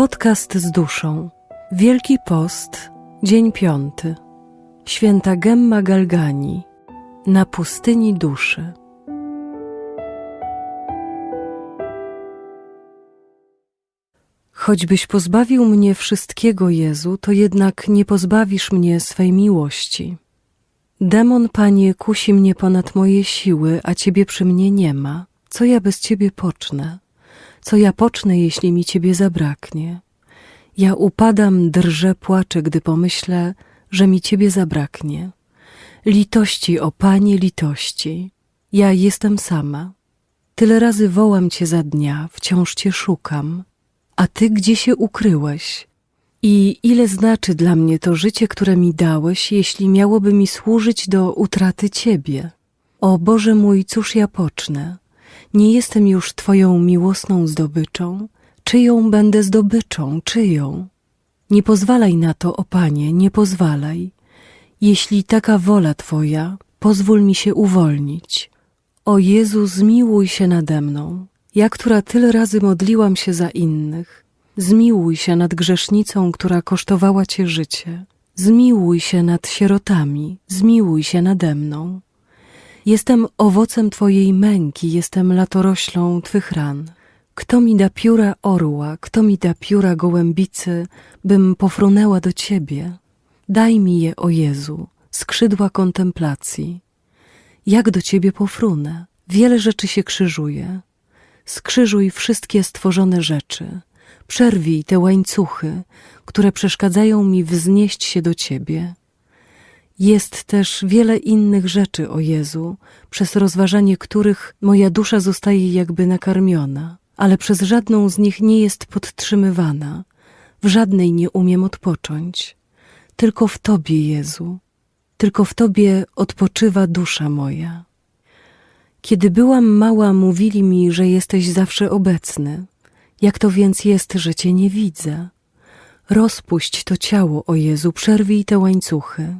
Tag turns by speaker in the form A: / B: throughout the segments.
A: Podcast z duszą. Wielki Post, dzień piąty. Święta Gemma Galgani. Na pustyni duszy. Choćbyś pozbawił mnie wszystkiego, Jezu, to jednak nie pozbawisz mnie swej miłości. Demon, Panie, kusi mnie ponad moje siły, a Ciebie przy mnie nie ma. Co ja bez Ciebie pocznę? Co ja pocznę, jeśli mi Ciebie zabraknie? Ja upadam, drżę, płaczę, gdy pomyślę, że mi Ciebie zabraknie. Litości, o Panie, litości. Ja jestem sama. Tyle razy wołam Cię za dnia, wciąż Cię szukam. A Ty gdzie się ukryłeś? I ile znaczy dla mnie to życie, które mi dałeś, jeśli miałoby mi służyć do utraty Ciebie? O Boże mój, cóż ja pocznę? Nie jestem już Twoją miłosną zdobyczą. Czyją będę zdobyczą, czyją? Nie pozwalaj na to, o Panie, nie pozwalaj. Jeśli taka wola Twoja, pozwól mi się uwolnić. O Jezu, zmiłuj się nade mną, ja, która tyle razy modliłam się za innych. Zmiłuj się nad grzesznicą, która kosztowała Cię życie. Zmiłuj się nad sierotami, zmiłuj się nade mną. Jestem owocem Twojej męki, jestem latoroślą Twych ran. Kto mi da pióra orła, kto mi da pióra gołębicy, bym pofrunęła do Ciebie? Daj mi je, o Jezu, skrzydła kontemplacji. Jak do Ciebie pofrunę? Wiele rzeczy się krzyżuje. Skrzyżuj wszystkie stworzone rzeczy. Przerwij te łańcuchy, które przeszkadzają mi wznieść się do Ciebie. Jest też wiele innych rzeczy, o Jezu, przez rozważanie których moja dusza zostaje jakby nakarmiona, ale przez żadną z nich nie jest podtrzymywana, w żadnej nie umiem odpocząć. Tylko w Tobie, Jezu, tylko w Tobie odpoczywa dusza moja. Kiedy byłam mała, mówili mi, że jesteś zawsze obecny. Jak to więc jest, że Cię nie widzę? Rozpuść to ciało, o Jezu, przerwij te łańcuchy.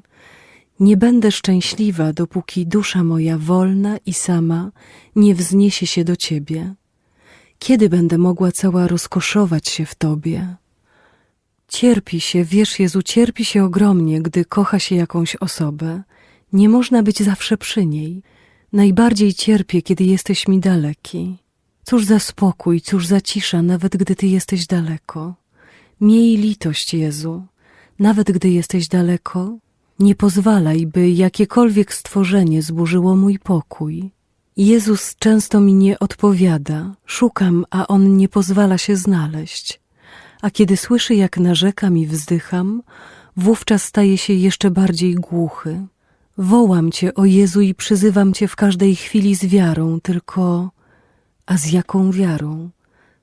A: Nie będę szczęśliwa, dopóki dusza moja wolna i sama nie wzniesie się do Ciebie. Kiedy będę mogła cała rozkoszować się w Tobie? Cierpi się, wiesz, Jezu, cierpi się ogromnie, gdy kocha się jakąś osobę. Nie można być zawsze przy niej. Najbardziej cierpię, kiedy jesteś mi daleki. Cóż za spokój, cóż za cisza, nawet gdy Ty jesteś daleko. Miej litość, Jezu. Nawet gdy jesteś daleko, nie pozwalaj, by jakiekolwiek stworzenie zburzyło mój pokój. Jezus często mi nie odpowiada, szukam, a On nie pozwala się znaleźć. A kiedy słyszy, jak narzekam i wzdycham, wówczas staje się jeszcze bardziej głuchy. Wołam Cię, o Jezu, i przyzywam Cię w każdej chwili z wiarą, tylko... A z jaką wiarą?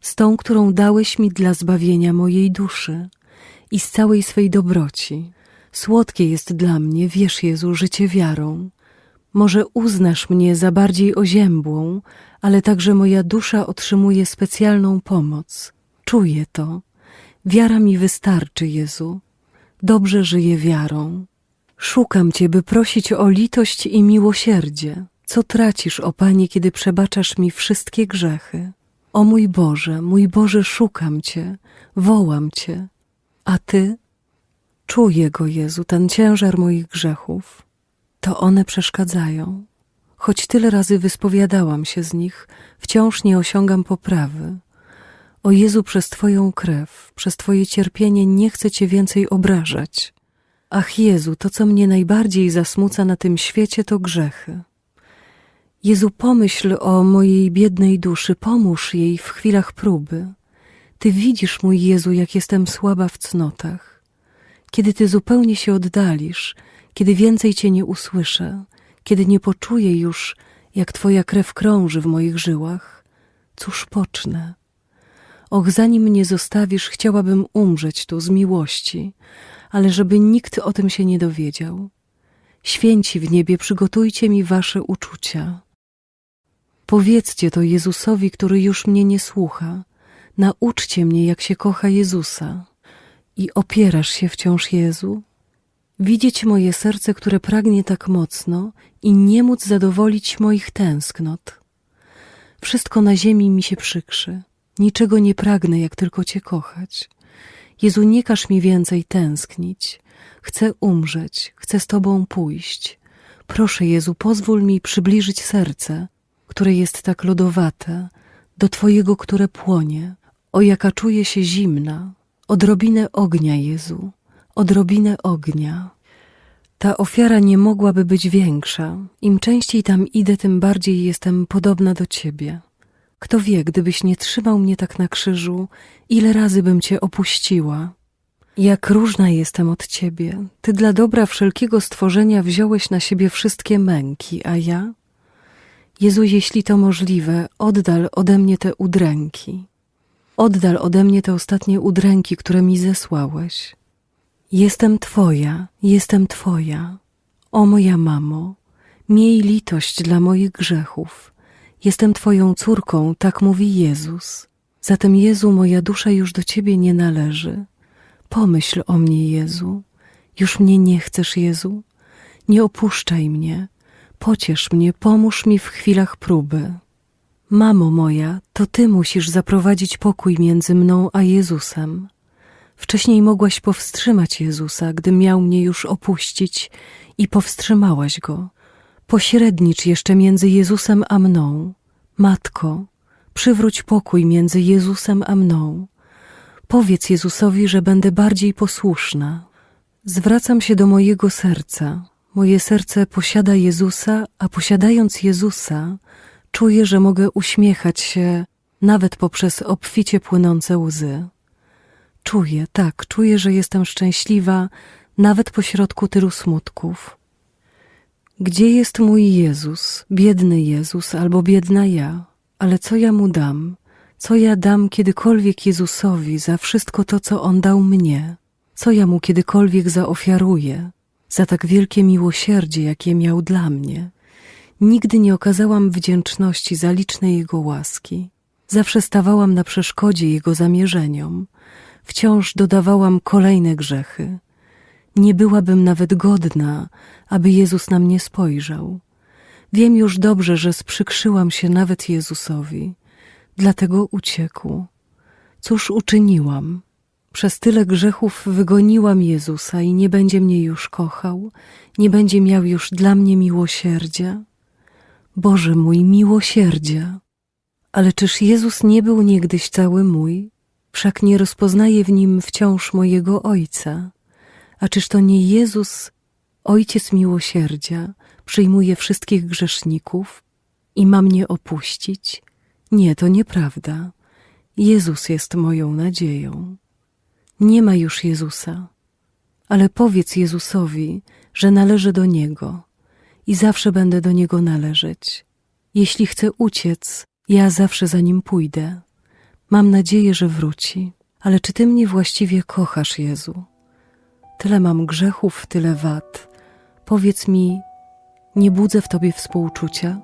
A: Z tą, którą dałeś mi dla zbawienia mojej duszy i z całej swej dobroci. Słodkie jest dla mnie, wiesz Jezu, życie wiarą. Może uznasz mnie za bardziej oziębłą, ale także moja dusza otrzymuje specjalną pomoc. Czuję to. Wiara mi wystarczy, Jezu. Dobrze żyję wiarą. Szukam Cię, by prosić o litość i miłosierdzie. Co tracisz, o Panie, kiedy przebaczasz mi wszystkie grzechy? O mój Boże, mój Boże, szukam Cię, wołam Cię. A Ty? Czuję go, Jezu, ten ciężar moich grzechów. To one przeszkadzają. Choć tyle razy wyspowiadałam się z nich, wciąż nie osiągam poprawy. O Jezu, przez Twoją krew, przez Twoje cierpienie nie chcę Cię więcej obrażać. Ach Jezu, to co mnie najbardziej zasmuca na tym świecie to grzechy. Jezu, pomyśl o mojej biednej duszy, pomóż jej w chwilach próby. Ty widzisz, mój Jezu, jak jestem słaba w cnotach. Kiedy Ty zupełnie się oddalisz, kiedy więcej Cię nie usłyszę, kiedy nie poczuję już, jak Twoja krew krąży w moich żyłach, cóż pocznę? Och, zanim mnie zostawisz, chciałabym umrzeć tu z miłości, ale żeby nikt o tym się nie dowiedział. Święci w niebie, przygotujcie mi wasze uczucia. Powiedzcie to Jezusowi, który już mnie nie słucha. Nauczcie mnie, jak się kocha Jezusa. I opierasz się wciąż Jezu? Widzieć moje serce, które pragnie tak mocno i nie móc zadowolić moich tęsknot. Wszystko na ziemi mi się przykrzy. Niczego nie pragnę, jak tylko Cię kochać. Jezu, nie każ mi więcej tęsknić. Chcę umrzeć, chcę z Tobą pójść. Proszę, Jezu, pozwól mi przybliżyć serce, które jest tak lodowate, do Twojego, które płonie. O jaka czuję się zimna, odrobinę ognia, Jezu, odrobinę ognia. Ta ofiara nie mogłaby być większa. Im częściej tam idę, tym bardziej jestem podobna do Ciebie. Kto wie, gdybyś nie trzymał mnie tak na krzyżu, ile razy bym Cię opuściła. Jak różna jestem od Ciebie. Ty dla dobra wszelkiego stworzenia wziąłeś na siebie wszystkie męki, a ja? Jezu, jeśli to możliwe, oddal ode mnie te udręki. Oddal ode mnie te ostatnie udręki, które mi zesłałeś. Jestem Twoja, jestem Twoja. O moja mamo, miej litość dla moich grzechów. Jestem Twoją córką, tak mówi Jezus. Zatem Jezu, moja dusza już do Ciebie nie należy. Pomyśl o mnie, Jezu. Już mnie nie chcesz, Jezu? Nie opuszczaj mnie. Pociesz mnie, pomóż mi w chwilach próby. Mamo moja, to Ty musisz zaprowadzić pokój między mną a Jezusem. Wcześniej mogłaś powstrzymać Jezusa, gdy miał mnie już opuścić i powstrzymałaś go. Pośrednicz jeszcze między Jezusem a mną. Matko, przywróć pokój między Jezusem a mną. Powiedz Jezusowi, że będę bardziej posłuszna. Zwracam się do mojego serca. Moje serce posiada Jezusa, a posiadając Jezusa, czuję, że mogę uśmiechać się nawet poprzez obficie płynące łzy. Czuję, tak, czuję, że jestem szczęśliwa nawet pośrodku tylu smutków. Gdzie jest mój Jezus, biedny Jezus albo biedna ja? Ale co ja mu dam? Co ja dam kiedykolwiek Jezusowi za wszystko to, co On dał mnie? Co ja mu kiedykolwiek zaofiaruję? Za tak wielkie miłosierdzie, jakie miał dla mnie. Nigdy nie okazałam wdzięczności za liczne Jego łaski. Zawsze stawałam na przeszkodzie Jego zamierzeniom. Wciąż dodawałam kolejne grzechy. Nie byłabym nawet godna, aby Jezus na mnie spojrzał. Wiem już dobrze, że sprzykrzyłam się nawet Jezusowi, dlatego uciekł. Cóż uczyniłam? Przez tyle grzechów wygoniłam Jezusa i nie będzie mnie już kochał, nie będzie miał już dla mnie miłosierdzia. Boże mój, miłosierdzia! Ale czyż Jezus nie był niegdyś cały mój? Wszak nie rozpoznaję w nim wciąż mojego Ojca. A czyż to nie Jezus, Ojciec miłosierdzia, przyjmuje wszystkich grzeszników i ma mnie opuścić? Nie, to nieprawda. Jezus jest moją nadzieją. Nie ma już Jezusa, ale powiedz Jezusowi, że należę do Niego i zawsze będę do Niego należeć. Jeśli chcę uciec, ja zawsze za Nim pójdę. Mam nadzieję, że wróci. Ale czy Ty mnie właściwie kochasz, Jezu? Tyle mam grzechów, tyle wad. Powiedz mi, nie budzę w Tobie współczucia?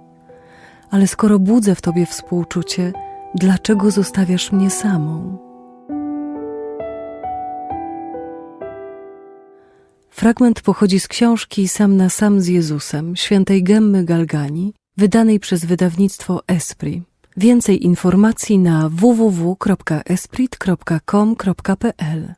A: Ale skoro budzę w Tobie współczucie, dlaczego zostawiasz mnie samą? Fragment pochodzi z książki Sam na sam z Jezusem świętej Gemmy Galgani, wydanej przez wydawnictwo Esprit. Więcej informacji na www.esprit.com.pl